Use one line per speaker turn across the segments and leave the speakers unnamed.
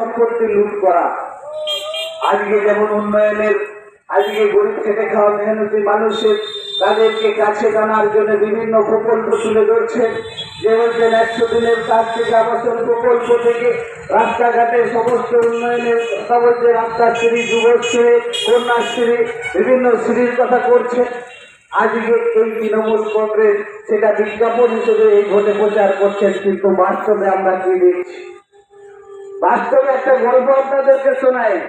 সম্পত্তি লুট করা। আজকে যেমন উন্নয়নের, আজকে গরিব খেটে খাওয়া মেহনতি মানুষের তাদেরকে কাছে টানার জন্য বিভিন্ন প্রকল্প তুলে ধরছে। যে বলছেন একশো দিনের কাজ থেকে আবাসন প্রকল্প থেকে রাস্তাঘাটের সমস্ত উন্নয়নের কথা বলছে। রাস্তাশ্রী, যুবশ্রী, কন্যাশ্রী, বিভিন্ন শ্রীর কথা করছে। আজকে এই তৃণমূল কংগ্রেস সেটা বিজ্ঞাপন হিসেবে এই ভোটে প্রচার করছেন কিন্তু বাস্তবে আমরা কি দেখছি? বাস্তবে একটা গল্প আপনাদেরকে শোনাই।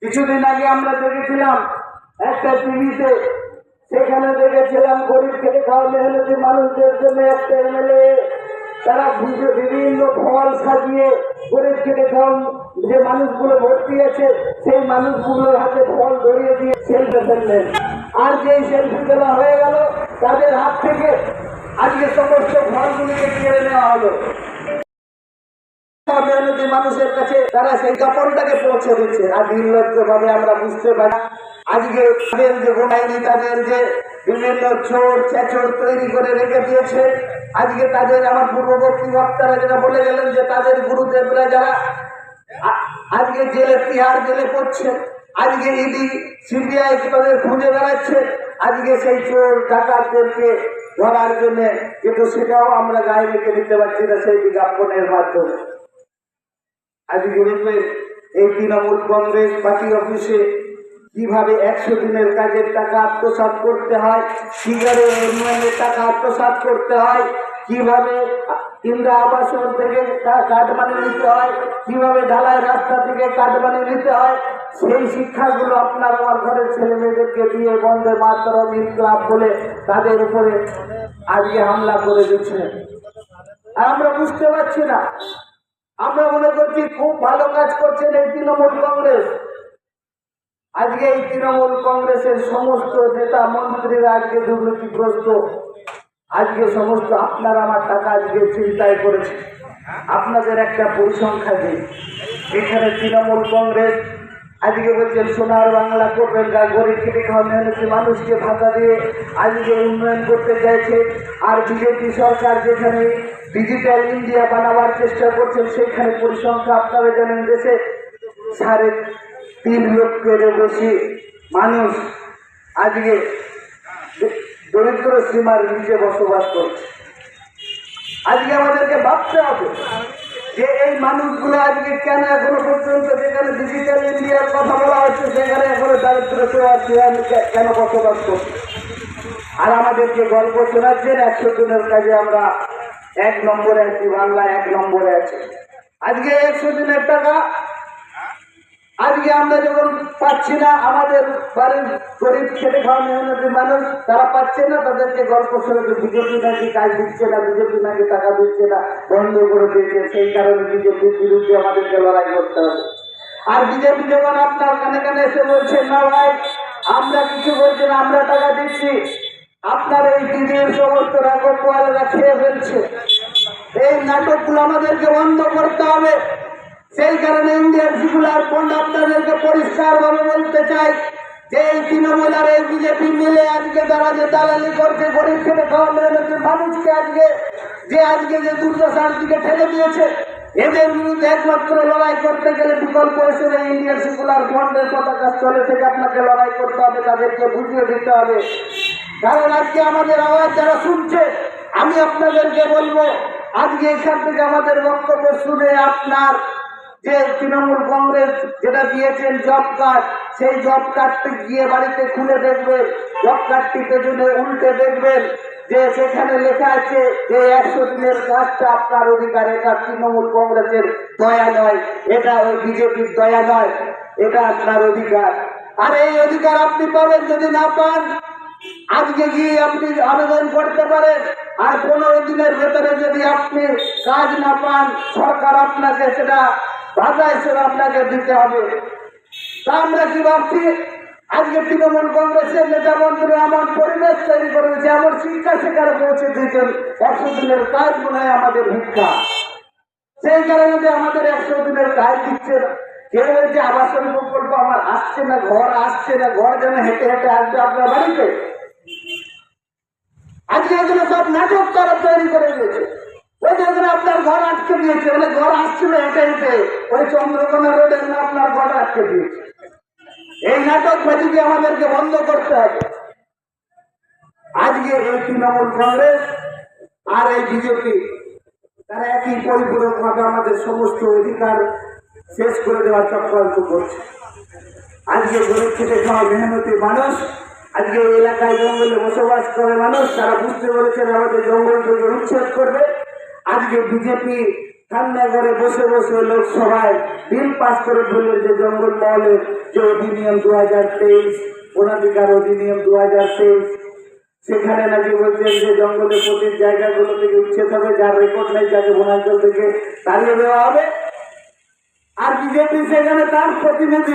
কিছুদিন আগে আমরা দেখেছিলাম একটা টিভিতে, সেখানে দেখেছিলাম গরিব খেটে খাওয়া মেহনতি মানুষদের জন্য একটা এমএলএ, তারা বিভিন্ন- ফল সাজিয়ে গরিব খেটে খাওয়া যে মানুষগুলো ভর্তি আছে, সেই মানুষগুলোর হাতে ফল ধরিয়ে দিয়ে সেলফি ফেললেন আর যেই সেলফি তোলা হয়ে গেল, তাদের হাত থেকে আজকে সমস্ত ফলগুলিকে কেড়ে নেওয়া হলো। মেহনতি মানুষের কাছে তারা সেই কাপড়টাকে পৌঁছে দিচ্ছে। আর নির্লজ্জ ভাবে আমরা বুঝতে পারি আজকে তাদের যে গোনাইনি তাদের যে বিভিন্ন চোর, চেচর তৈরি করে রেখে দিয়েছে। আজকে তাদের আমার পূর্ববর্তী বক্তারা যেটা বলে গেলেন যে, তাদের গুরুদেবরা যারা আজকে জেলে তিহার জেলে পড়ছে, আজকে ইডি, সিবিআই তাদের খুঁজে বেড়াচ্ছে, আজকে সেই চোর ডাকাতদেরকে ধরার জন্য। কিন্তু সেটাও আমরা গায়ে রেখে দিতে পারছি না সেই বিজ্ঞাপনের মাধ্যমে। আজকে দেখবেন এই তৃণমূল কংগ্রেস পার্টি অফিসে কীভাবে একশো দিনের কাজের টাকা আত্মসাৎ করতে হয় কীভাবে উন্নয়নের টাকা আত্মসাৎ করতে হয়, কীভাবে ইন্দিরা আবাসন থেকে কাঠ বানিয়ে নিতে হয়, কীভাবে ঢালাই রাস্তা থেকে কাঠ বানিয়ে নিতে হয়, সেই শিক্ষাগুলো আপনার আমার ঘরের ছেলে মেয়েদেরকে দিয়ে বন্ধে মাতরম ইনকলাব বলে তাদের উপরে আজকে হামলা করে দিচ্ছে। আর আমরা বুঝতে পারছি না। আমরা মনে করছি খুব ভালো কাজ করছেন এই তৃণমূল কংগ্রেস। আজকে এই তৃণমূল কংগ্রেসের সমস্ত নেতা মন্ত্রীরা আজকে দুর্নীতিগ্রস্ত। আজকে সমস্ত আপনার আমার টাকা আজকে চিন্তায় করেছে আপনাদের একটা পরিসংখ্যা দিই। এখানে তৃণমূল কংগ্রেস আজকে বলছেন সোনার বাংলা করবেন যা গরিব খেটে খাওয়া মেহনতি মানুষকে ভাতা দিয়ে আজকে উন্নয়ন করতে চাইছে। আর বিজেপি সরকার যেখানে ডিজিটাল ইন্ডিয়া বানাবার চেষ্টা করছেন সেখানে পরিসংখ্যা আপনারা জানেন দেশে সাড়ে তিন লক্ষেরও বেশি মানুষ আজকে দরিদ্র সীমার নিচে বসবাস করছে। আজকে আমাদেরকে ভাবতে হবে। যে এই মানুষগুলো আজকে কেন এখনও পর্যন্ত যেখানে ডিজিটাল ইন্ডিয়ার কথা বলা হচ্ছে, সেখানে এখনও দারিদ্র কেন বসবাস করছে? আর আমাদেরকে গল্প শোনাচ্ছেন, একশো দিনের কাজে আমরা এক নম্বরে আছি বাংলা এক নম্বরে আছে। আজকে একশো দিনের টাকা আজকে আমরা যখন পাচ্ছি না আমাদের বাড়ির গরিব খেটে খাওয়া মানুষ, তারা পাচ্ছে না তাদেরকে গল্প শোনাতে, বিজেপি নাকি কাজ দিচ্ছে না, বিজেপি নাকি টাকা দিচ্ছে না, বন্ধ করে দিয়েছে। সেই কারণে বিজেপির বিরুদ্ধে আমাদেরকে লড়াই করতে হবে। আর বিজেপি যখন আপনার কানে কানে এসে বলছে, না ভাই, আমরা কিছু বলছি না, আমরা টাকা দিচ্ছি। আপনার এই টিভির সমস্ত ওয়ালেরা খেয়ে ফেলছে। এই নাটকগুলো আমাদেরকে বন্ধ করতে হবে। সেই কারণে ইন্ডিয়ান সিকুলার ফ্রন্ট আপনাদেরকে পরিষ্কার ভাবে বলতে চাই যে এই তৃণমূল আর এই বিজেপি মিলে আজকে তারা যে দালালি করছে, গরিব খেটে খাওয়া মানুষকে আজকে, যে আজকে যে দুর্দশার দিকে ঠেলে দিয়েছে, এদের বিরুদ্ধে একমাত্র লড়াই করতে গেলে বিকল্প হিসেবে ইন্ডিয়ান সিকুলার ফ্রন্টের পতাকা চলে থেকে আপনাকে লড়াই করতে হবে, তাদেরকে বুঝিয়ে দিতে হবে। কারণ আজকে আমাদের আওয়াজ যারা শুনছে, আমি আপনাদেরকে বলব, আজকে এখান থেকে আমাদের বক্তব্য শুনে আপনার যে তৃণমূল কংগ্রেস যেটা দিয়েছেন জব কার্ড সেই জব কার্ডটি গিয়ে বাড়িতে খুলে দেখবেন। জব কার্ডটি পেছনে উল্টে দেখবেন যে সেখানে লেখা আছে যে একশো দিনের কাজটা আপনার অধিকার, এটা তৃণমূল কংগ্রেসের দয়া নয়, এটা ওই বিজেপির দয়া নয়, এটা আপনার অধিকার। আর এই অধিকার আপনি পাবেন যদি না পান, আজকে গিয়ে আপনি আবেদন করতে পারেন। আর পনেরো দিনের ভেতরে যদি আপনি কাজ না পান, সরকার আপনাকে সেটা ভাষা হিসেবে আপনাকে দিতে হবে। তা আমরা কি ভাবছি? আজকে তৃণমূল কংগ্রেসের নেতা মন্ত্রী আমার পরিবেশ তৈরি করেছে আমার শিক্ষা সেখানে পৌঁছে দিয়েছেন। একশো দিনের কাজ মনে হয় আমাদের ভিক্ষা। সেই কারণে আমাদের একশো দিনের কাজ দিচ্ছে না। কেউ বলছে আবাসন প্রকল্প আমার আসছে না, ঘর আসছে না, ঘর যেন হেঁটে হেঁটে আসবে আপনার বাড়িতে? আজকে এগুলো সব নাটক করে দিয়েছে ওই ওই যে ওখানে আপনার ঘর আটকে দিয়েছে মানে ঘর আসছিল হেঁটে হেঁটে ওই চন্দ্রকোনা রোডের না, আপনার ঘর আটকে দিয়েছে। এই নাটক বাজিকে আমাদেরকে বন্ধ করতে হবে। আজকে এই তৃণমূল কংগ্রেস আর এই বিজেপি, তারা একই পরিপূরক ভাবে আমাদের সমস্ত অধিকার শেষ করে দেওয়ার চক্রান্ত করছে। আজকে গরিব খেটে খাওয়া মেহনতি মানুষ, আজকে এলাকায় জঙ্গলে বসবাস করে মানুষ, তারা বুঝতে পেরেছেন আমাদের জঙ্গল থেকে উচ্ছেদ করবে। আজকে বিজেপি ঠান্ডা বসে বসে লোকসভায় বিল পাস করে ফেললেন যে জঙ্গল মহলের যে অধিনিয়ম দু হাজার তেইশ, বনাধিকার অধিনিয়ম দু হাজার তেইশ, সেখানে নাকি বলছেন যে জঙ্গলের প্রতি জায়গাগুলো থেকে উচ্ছেদ হবে, যার রেকর্ড নেই, যাকে বনাঞ্চল থেকে তাড়িয়ে দেওয়া হবে। আর বিজেপি সেখানে তার প্রতিনিধি